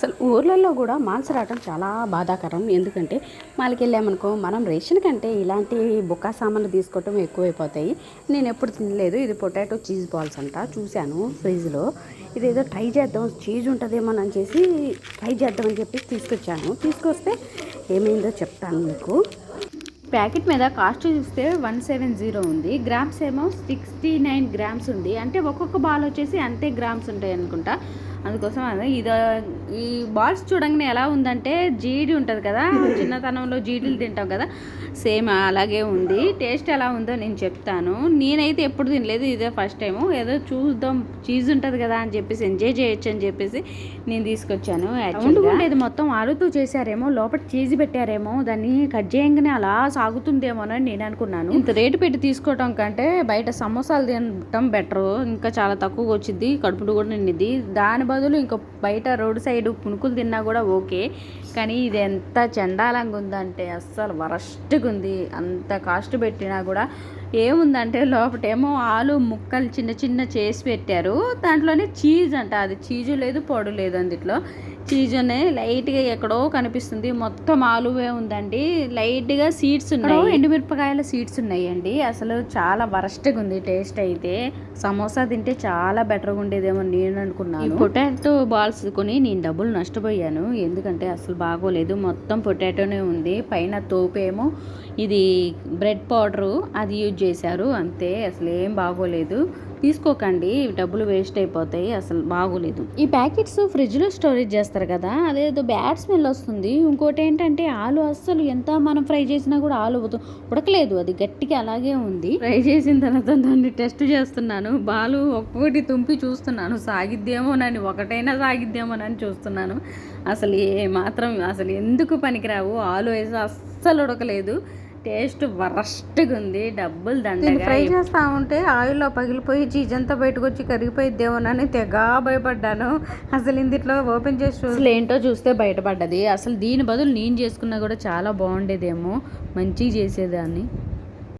అసలు ఊర్లలో కూడా మాల్స్ రావడం చాలా బాధాకరం. ఎందుకంటే వాళ్ళకి వెళ్ళామనుకో మనం రేషన్ కంటే ఇలాంటి బుక్కా సామాన్లు తీసుకోవటం ఎక్కువైపోతాయి. నేను ఎప్పుడు తినలేదు. ఇది పొటాటో చీజ్ బాల్స్ అంట. చూశాను ఫ్రిడ్జ్లో. ఇదేదో ట్రై చేద్దాం చీజ్ ఉంటుందేమో అని చేసి ట్రై చేద్దామని చెప్పి తీసుకొచ్చాను. తీసుకొస్తే ఏమైందో చెప్తాను మీకు. ప్యాకెట్ మీద కాస్ట్ చూస్తే వన్ సెవెన్ జీరో ఉంది. గ్రామ్స్ ఏమో సిక్స్టీ నైన్ గ్రామ్స్ ఉంది. అంటే ఒక్కొక్క బాల్ వచ్చేసి అంతే గ్రామ్స్ ఉంటాయి అనుకుంటా అందుకోసం అది ఇది ఈ బాల్స్ చూడంగానే ఎలా ఉందంటే జీడి ఉంటుంది కదా చిన్నతనంలో జీడీలు తింటాం కదా సేమ్ అలాగే ఉంది. టేస్ట్ ఎలా ఉందో నేను చెప్తాను. నేనైతే ఎప్పుడు తినలేదు ఇదే ఫస్ట్ టైం ఏదో చూద్దాం చీజ్ ఉంటుంది కదా అని చెప్పేసి ఎంజాయ్ చేయొచ్చు అని చెప్పేసి నేను తీసుకొచ్చాను ఇది మొత్తం ఆలుతూ చేశారేమో లోపల చీజ్ పెట్టారేమో దాన్ని కట్ చేయంగానే అలా సాగుతుందేమో అని నేను అనుకున్నాను. ఇంత రేటు పెట్టి తీసుకోవటం కంటే బయట సమోసాలు తినటం బెటర్. ఇంకా చాలా తక్కువగా వచ్చింది కడుపుడు కూడా నిండిద్ది. దాని బదులు ఇంకా బయట రోడ్ సైడ్ పునుకులు తిన్నా కూడా ఓకే. కానీ ఇది ఎంత చండాలంగా ఉందంటే అస్సలు వరస్ట్గా ఉంది. అంత కాస్ట్ పెట్టినా కూడా ఏముందంటే లోపటేమో ఆలు ముక్కలు చిన్న చిన్న చేసి పెట్టారు. దాంట్లోనే చీజ్ అంట. అది చీజు లేదు పొడు లేదు అందుట్లో. చీజ్ అనే లైట్గా ఎక్కడో కనిపిస్తుంది. మొత్తం ఆలువే ఉందండి. లైట్గా సీడ్స్ ఉన్నాయి. ఎండుమిరపకాయల సీడ్స్ ఉన్నాయండి. అసలు చాలా వరస్ట్గా ఉంది టేస్ట్ అయితే. సమోసా తింటే చాలా బెటర్గా ఉండేదేమో నేను అనుకున్నాను. పొటాటో బాల్స్ కొని నేను డబ్బులు నష్టపోయాను. ఎందుకంటే అసలు బాగోలేదు. మొత్తం పొటాటోనే ఉంది. పైన తోపేమో ఇది బ్రెడ్ పౌడరు అది యూజ్ చేశారు. అంతే. అసలు ఏం బాగోలేదు. తీసుకోకండి డబ్బులు వేస్ట్ అయిపోతాయి అసలు బాగోలేదు. ఈ ప్యాకెట్స్ ఫ్రిడ్జ్లో స్టోరేజ్ చేస్తారు కదా అదేదో బ్యాడ్ స్మెల్ వస్తుంది. ఇంకోటి ఏంటంటే ఆలు అస్సలు ఎంత మనం ఫ్రై చేసినా కూడా ఆలు ఉడకలేదు అది గట్టిగా అలాగే ఉంది. ఫ్రై చేసిన తర్వాత దాన్ని టెస్ట్ చేస్తున్నాను. బాలు ఒక్కొక్కటి తుంపి చూస్తున్నాను. సాగిద్దేమోనని ఒకటైనా సాగిద్దేమోనని చూస్తున్నాను. అసలు ఏ మాత్రం అసలు ఎందుకు పనికిరావు? ఆలు వేసి అస్సలు ఉడకలేదు. టేస్ట్ వరస్ట్గా ఉంది డబ్బులు దండగా ఫ్రై చేస్తా ఉంటే ఆయిల్లో పగిలిపోయి చీజ్ అంతా బయటకు వచ్చి కరిగిపోయిద్దేమోనని తెగ భయపడ్డాను. అసలు ఇందిట్లో ఓపెన్ చేసి అసలు ఏంటో చూస్తే బయటపడ్డది. అసలు దీని బదులు నేను చేసుకున్నా కూడా చాలా బాగుండేదేమో మంచిగా చేసేదాన్ని.